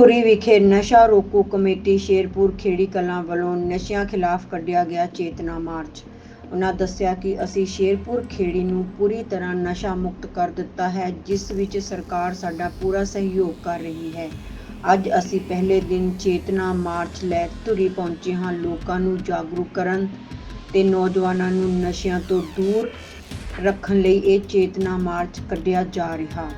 ਧੂਰੀ ਵਿਖੇ ਨਸ਼ਾ ਰੋਕੂ ਕਮੇਟੀ ਸ਼ੇਰਪੁਰ ਖੇੜੀ ਕਲਾਂ ਵੱਲੋਂ ਨਸ਼ਿਆਂ ਖਿਲਾਫ ਕੱਢਿਆ ਗਿਆ ਚੇਤਨਾ ਮਾਰਚ। ਉਹਨਾਂ ਦੱਸਿਆ ਕਿ ਅਸੀਂ ਸ਼ੇਰਪੁਰ ਖੇੜੀ ਨੂੰ ਪੂਰੀ ਤਰ੍ਹਾਂ ਨਸ਼ਾ ਮੁਕਤ ਕਰ ਦਿੱਤਾ ਹੈ, ਜਿਸ ਵਿੱਚ ਸਰਕਾਰ ਸਾਡਾ ਪੂਰਾ ਸਹਿਯੋਗ ਕਰ ਰਹੀ ਹੈ। ਅੱਜ ਅਸੀਂ ਪਹਿਲੇ ਦਿਨ ਚੇਤਨਾ ਮਾਰਚ ਲੈ ਧੁਰੀ ਪਹੁੰਚੇ ਹਾਂ। ਲੋਕਾਂ ਨੂੰ ਜਾਗਰੂਕ ਕਰਨ ਤੇ ਨੌਜਵਾਨਾਂ ਨੂੰ ਨਸ਼ਿਆਂ ਤੋਂ ਦੂਰ ਰੱਖਣ ਲਈ ਇਹ ਚੇਤਨਾ ਮਾਰਚ ਕੱਢਿਆ ਜਾ ਰਿਹਾ।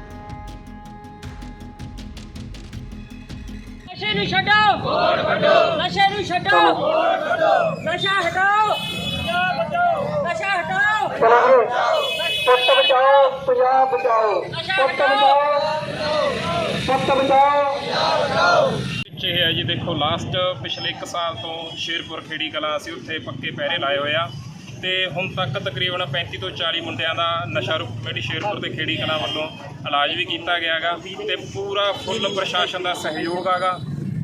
ਨਸ਼ੇ ਨੂੰ ਛੱਡੋ। ਵੋਟ ਕੱਢੋ ਨਸ਼ੇ ਨੂੰ ਛੱਡੋ। ਵੋਟ ਕੱਢੋ ਨਸ਼ਾ ਹਟਾਓ। ਪੰਜਾਬ ਬਚਾਓ ਨਸ਼ਾ ਹਟਾਓ ਪੁੱਤ ਬਚਾਓ। ਪੰਜਾਬ ਬਚਾਓ ਪੁੱਤ ਬਚਾਓ। ਪੁੱਤ ਬਚਾਓ। ਵਿੱਚ ਇਹ ਹੈ ਜੀ ਦੇਖੋ ਲਾਸਟ ਪਿਛਲੇ 1 ਸਾਲ ਤੋਂ ਸ਼ੇਰਪੁਰ ਖੇੜੀ ਕਲਾਂ ਅਸੀਂ ਉੱਥੇ ਪੱਕੇ ਪਹਿਰੇ ਲਾਏ ਹੋਏ ਆ। ਤੇ ਹੁਣ ਤੱਕ ਤਕਰੀਬਨ 35 ਤੋਂ 40 ਮੁੰਡਿਆਂ ਦਾ ਨਸ਼ਾ ਰੋਕ ਕਮੇਟੀ ਸ਼ੇਰਪੁਰ ਤੇ ਖੇੜੀ ਕਲਾਂ ਵੱਲੋਂ ਇਲਾਜ ਵੀ ਕੀਤਾ ਗਿਆ ਗਾ ਤੇ ਪੂਰਾ ਫੁੱਲ ਪ੍ਰਸ਼ਾਸਨ ਦਾ ਸਹਿਯੋਗ ਆਗਾ।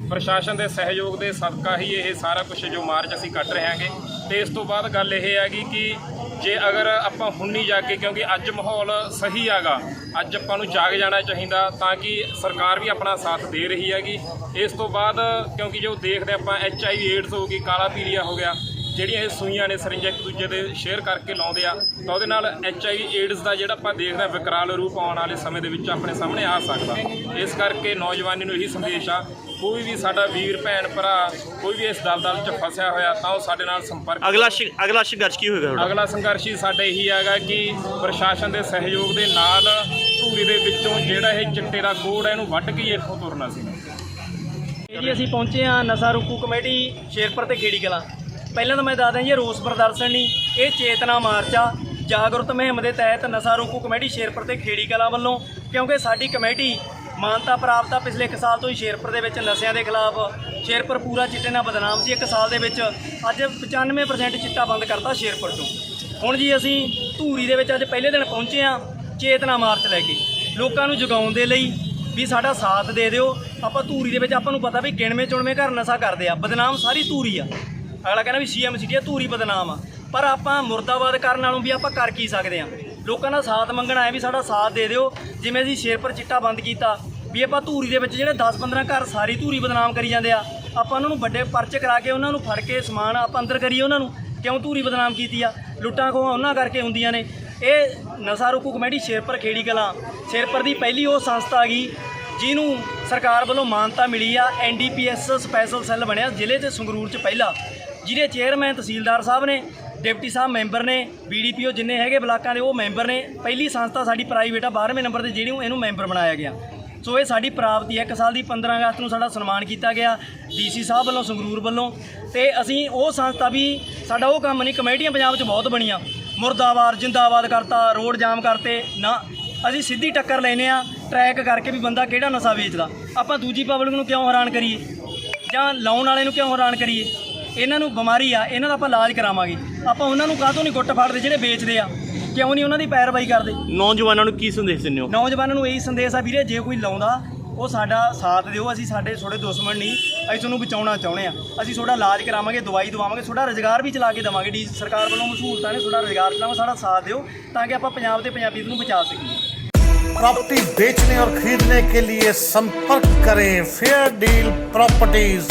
ਪ੍ਰਸ਼ਾਸਨ ਦੇ ਸਹਿਯੋਗ ਦੇ ਸਦਕਾ ਹੀ ਇਹ ਸਾਰਾ ਕੁਝ ਜੋ ਮਾਰਚ ਅਸੀਂ ਕੱਢ ਰਹੇ ਹਾਂਗੇ। ਤੇ ਇਸ ਤੋਂ ਬਾਅਦ ਗੱਲ ਇਹ ਹੈਗੀ ਕਿ ਜੇ ਅਗਰ ਆਪਾਂ ਹੁਣ ਨਹੀਂ ਕੇ ਕਿਉਂਕਿ ਅੱਜ ਮਾਹੌਲ ਸਹੀ ਹੈਗਾ, ਅੱਜ ਆਪਾਂ ਨੂੰ ਜਾਗ ਜਾਣਾ ਚਾਹੀਦਾ, ਤਾਂ ਕਿ ਸਰਕਾਰ ਵੀ ਆਪਣਾ ਸਾਥ ਦੇ ਰਹੀ ਹੈਗੀ। ਇਸ ਤੋਂ ਬਾਅਦ ਕਿਉਂਕਿ ਜੋ ਦੇਖਦੇ ਆਪਾਂ ਐਚ ਆਈ ਵੀ ਏਡਸ ਹੋ ਗਈ, ਕਾਲਾ ਪੀਲੀਆ ਹੋ ਗਿਆ, ਜਿਹੜੀਆਂ ਇਹ ਸੂਈਆਂ ਨੇ ਸਰਿੰਜ ਇੱਕ ਦੂਜੇ ਦੇ ਸ਼ੇਅਰ ਕਰਕੇ ਲਾਉਂਦੇ ਆ, ਤਾਂ ਉਹਦੇ ਨਾਲ ਐਚ ਆਈ ਵੀ ਏਡਸ ਦਾ ਜਿਹੜਾ ਆਪਾਂ ਦੇਖਦੇ ਹਾਂ ਵਿਕਰਾਲ ਰੂਪ ਆਉਣ ਵਾਲੇ ਸਮੇਂ ਦੇ ਵਿੱਚ ਆਪਣੇ ਸਾਹਮਣੇ ਆ ਸਕਦਾ। ਇਸ ਕਰਕੇ ਨੌਜਵਾਨੀ ਨੂੰ ਇਹੀ ਸੰਦੇਸ਼ ਆ ਕੋਈ ਵੀ ਸਾਡਾ ਵੀਰ ਭੈਣ ਭਰਾ ਕੋਈ ਵੀ ਇਸ ਦਲਦਲ 'ਚ ਫਸਿਆ ਹੋਇਆ ਤਾਂ ਉਹ ਸਾਡੇ ਨਾਲ ਸੰਪਰਕ ਅਗਲਾ ਸ਼ਿ- ਅਗਲਾ ਸੰਘਰਸ਼ ਕੀ ਹੋਏਗਾ ਤੁਹਾਡਾ? ਅਗਲਾ ਸੰਘਰਸ਼ ਹੀ ਸਾਡਾ ਇਹੀ ਹੈਗਾ ਕਿ ਪ੍ਰਸ਼ਾਸਨ ਦੇ ਸਹਿਯੋਗ ਦੇ ਨਾਲ ਧੂਰੀ ਦੇ ਵਿੱਚੋਂ ਜਿਹੜਾ ਇਹ ਚਿੱਟੇ ਦਾ ਕੋੜ ਹੈ ਇਹਨੂੰ ਵੱਢ ਕੇ ਹੀ ਇੱਥੋਂ ਤੁਰਨਾ ਸੀ। ਇਹ ਜੀ ਅਸੀਂ ਪਹੁੰਚੇ ਹਾਂ ਨਸ਼ਾ ਰੋਕੂ ਕਮੇਟੀ ਸ਼ੇਰਪੁਰ ਤੇ ਖੇੜੀ ਕਲਾਂ। ਪਹਿਲਾਂ ਤਾਂ ਮੈਂ ਦੱਸਦਾ ਜੀ ਇਹ ਰੋਸ ਪ੍ਰਦਰਸ਼ਨ ਨਹੀਂ ਇਹ ਚੇਤਨਾ ਮਾਰਚ ਆ। ਜਾਗਰੂਕ ਮੁਹਿੰਮ ਦੇ ਤਹਿਤ ਨਸ਼ਾ ਰੋਕੂ ਕਮੇਟੀ ਸ਼ੇਰਪੁਰ ਤੇ ਖੇੜੀ ਕਲਾਂ ਵੱਲੋਂ ਕਿਉਂਕਿ ਸਾਡੀ ਕਮੇਟੀ ਮਾਨਤਾ ਪ੍ਰਾਪਤ ਆ। ਪਿਛਲੇ 1 ਸਾਲ ਤੋਂ ਹੀ ਸ਼ੇਰਪੁਰ ਦੇ ਵਿੱਚ ਨਸ਼ਿਆਂ ਦੇ ਖਿਲਾਫ ਸ਼ੇਰਪੁਰ ਪੂਰਾ ਚਿੱਟੇ ਨਾਲ ਬਦਨਾਮ ਸੀ। 1 ਸਾਲ ਦੇ ਵਿੱਚ ਅੱਜ 95% ਚਿੱਟਾ ਬੰਦ ਕਰਤਾ ਸ਼ੇਰਪੁਰ ਤੋਂ ਹੁਣ ਜੀ ਅਸੀਂ ਧੂਰੀ ਦੇ ਵਿੱਚ ਅੱਜ ਪਹਿਲੇ ਦਿਨ ਪਹੁੰਚੇ ਆ ਚੇਤਨਾ ਮਾਰਚ ਲੈ ਕੇ। ਲੋਕਾਂ ਨੂੰ ਜਗਾਉਣ ਦੇ ਲਈ ਵੀ ਸਾਡਾ ਸਾਥ ਦੇ ਦਿਓ। ਆਪਾਂ ਧੂਰੀ ਦੇ ਵਿੱਚ ਆਪਾਂ ਨੂੰ ਪਤਾ ਵੀ ਗਿਣਵੇਂ ਚੁਣਵੇਂ ਘਰ ਨਸ਼ਾ ਕਰਦੇ ਆ। ਬਦਨਾਮ ਸਾਰੀ ਧੂਰੀ ਆ। ਅਗਲਾ ਕਹਿੰਦਾ ਵੀ ਸੀਐਮ ਸਿਟੀ ਆ ਧੂਰੀ ਬਦਨਾਮ ਆ। ਪਰ ਆਪਾਂ ਮੁਰਦਾਬਾਦ ਕਰਨ ਨਾਲੋਂ ਵੀ ਆਪਾਂ ਕਰ ਕੀ ਸਕਦੇ ਆ? ਲੋਕਾਂ ਦਾ ਸਾਥ ਮੰਗਣਾ ਹੈ ਵੀ ਸਾਡਾ ਸਾਥ ਦੇ ਦਿਓ। ਜਿਵੇਂ ਅਸੀਂ ਸ਼ੇਰਪੁਰ ਚਿੱਟਾ ਬੰਦ ਕੀਤਾ, ਵੀ ਆਪਾਂ ਧੂਰੀ ਦੇ ਵਿੱਚ ਜਿਹੜੇ 10-15 ਘਰ ਸਾਰੀ ਧੂਰੀ ਬਦਨਾਮ ਕਰੀ ਜਾਂਦੇ ਆ, ਆਪਾਂ ਉਹਨਾਂ ਨੂੰ ਵੱਡੇ ਪਰਚੇ ਕਰਾ ਕੇ ਉਹਨਾਂ ਨੂੰ ਫੜ ਕੇ ਸਮਾਨ ਆਪਾਂ ਅੰਦਰ ਕਰੀਏ ਉਹਨਾਂ ਨੂੰ, ਕਿਉਂ ਧੂਰੀ ਬਦਨਾਮ ਕੀਤੀ ਆ? ਲੁੱਟਾਂ ਖੋਹਾਂ ਉਹਨਾਂ ਕਰਕੇ ਹੁੰਦੀਆਂ ਨੇ। ਇਹ ਨਸ਼ਾ ਰੋਕੂ ਕਮੇਟੀ ਸ਼ੇਰਪੁਰ ਖੇੜੀ ਕਲਾਂ ਸ਼ੇਰਪੁਰ ਦੀ ਪਹਿਲੀ ਉਹ ਸੰਸਥਾ ਗਈ, ਜਿਹਨੂੰ ਸਰਕਾਰ ਵੱਲੋਂ ਮਾਨਤਾ ਮਿਲੀ ਆ ਐਨਡੀਪੀਐਸ ਸਪੈਸ਼ਲ ਸੈੱਲ ਬਣਿਆ ਜ਼ਿਲ੍ਹੇ ਤੇ ਸੰਗਰੂਰ ਚ ਪਹਿਲਾ, ਜਿਹਦੇ ਚੇਅਰਮੈਨ ਤਹਿਸੀਲਦਾਰ ਸਾਹਿਬ ਨੇ ਡਿਪਟੀ ਸਾਹਿਬ ਮੈਂਬਰ ਨੇ ਬੀਡੀਪੀਓ ਜਿੰਨੇ ਹੈਗੇ ਬਲਾਕਾਂ ਦੇ, ਉਹ ਮੈਂਬਰ ਨੇ। ਪਹਿਲੀ ਸੰਸਥਾ ਸਾਡੀ ਪ੍ਰਾਈਵੇਟ ਆ 12ਵੇਂ ਨੰਬਰ ਤੇ ਜਿਹਨੂੰ ਇਹਨੂੰ ਮੈਂਬਰ ਬਣਾਇਆ ਗਿਆ। ਸੋ ਇਹ ਸਾਡੀ ਪ੍ਰਾਪਤੀ ਹੈ। ਇੱਕ ਸਾਲ ਦੀ 15 ਅਗਸਤ ਨੂੰ ਸਾਡਾ ਸਨਮਾਨ ਕੀਤਾ ਗਿਆ ਡੀਸੀ ਸਾਹਿਬ ਵੱਲੋਂ, ਸੰਗਰੂਰ ਵੱਲੋਂ। ਤੇ ਅਸੀਂ ਉਹ ਸੰਸਥਾ ਵੀ, ਸਾਡਾ ਉਹ ਕੰਮ ਨਹੀਂ, ਕਮੇਟੀਆਂ ਪੰਜਾਬ 'ਚ ਬਹੁਤ ਬਣੀਆਂ। ਮੁਰਦਾਬਾਦ, ਜਿੰਦਾਬਾਦ ਕਰਤਾ, ਰੋਡ ਜਾਮ ਕਰਤੇ। ਨਾ, ਅਸੀਂ ਸਿੱਧੀ ਟੱਕਰ ਲੈਨੇ ਆ ਟਰੈਕ ਕਰਕੇ ਵੀ ਬੰਦਾ ਕਿਹੜਾ ਨਸ਼ਾ ਵੇਚਦਾ। ਆਪਾਂ ਦੂਜੀ ਪਬਲਿਕ ਨੂੰ ਕਿਉਂ ਹੈਰਾਨ ਕਰੀਏ? ਜਾਂ ਲਾਉਣ ਵਾਲੇ ਨੂੰ ਕਿਉਂ ਹੈਰਾਨ ਕਰੀਏ? ਇਹਨਾਂ ਨੂੰ ਬਿਮਾਰੀ ਆ ਇਹਨਾਂ ਦਾ ਆਪਾਂ ਇਲਾਜ ਕਰਾਵਾਂਗੇ ਆਪਾਂ ਉਹਨਾਂ ਨੂੰ ਕਾਹਤੋਂ ਨਹੀਂ ਗੁੱਟ ਫੜਦੇ ਜਿਹੜੇ ਵੇਚਦੇ ਆ ਕਿਉਂ ਨਹੀਂ ਉਹਨਾਂ ਦੀ ਪੈਰਵਾਈ ਕਰਦੇ ਨੌਜਵਾਨਾਂ ਨੂੰ ਕੀ ਸੰਦੇਸ਼ ਦਿੰਦੇ ਹੋ ਨੌਜਵਾਨਾਂ ਨੂੰ ਇਹੀ ਸੰਦੇਸ਼ ਆ ਵੀਰੇ ਜੇ ਕੋਈ ਲਾਉਂਦਾ ਉਹ ਸਾਡਾ ਸਾਥ ਦਿਓ ਅਸੀਂ ਸਾਡੇ ਥੋੜੇ ਦੁਸ਼ਮਣ ਨਹੀਂ ਅਸੀਂ ਤੁਹਾਨੂੰ ਬਚਾਉਣਾ ਚਾਹੁੰਦੇ ਆ ਅਸੀਂ ਤੁਹਾਡਾ ਇਲਾਜ ਕਰਾਵਾਂਗੇ ਦਵਾਈ ਦਵਾਵਾਂਗੇ ਤੁਹਾਡਾ ਰੋਜ਼ਗਾਰ ਵੀ ਚਲਾ ਕੇ ਦੇਵਾਂਗੇ ਡੀ ਸਰਕਾਰ ਵੱਲੋਂ ਮਸਹੂਲਤਾਂ ਨੇ ਤੁਹਾਡਾ ਰੋਜ਼ਗਾਰ ਚਲਾਵਾਂ ਸਾਡਾ ਸਾਥ ਦਿਓ ਤਾਂ ਕਿ ਆਪਾਂ ਪੰਜਾਬ ਤੇ ਪੰਜਾਬੀ ਨੂੰ ਬਚਾ ਸਕੀਏ प्रॉपर्टी बेचने और खरीदने के लिए संपर्क करें फेयर डील प्रॉपर्टीज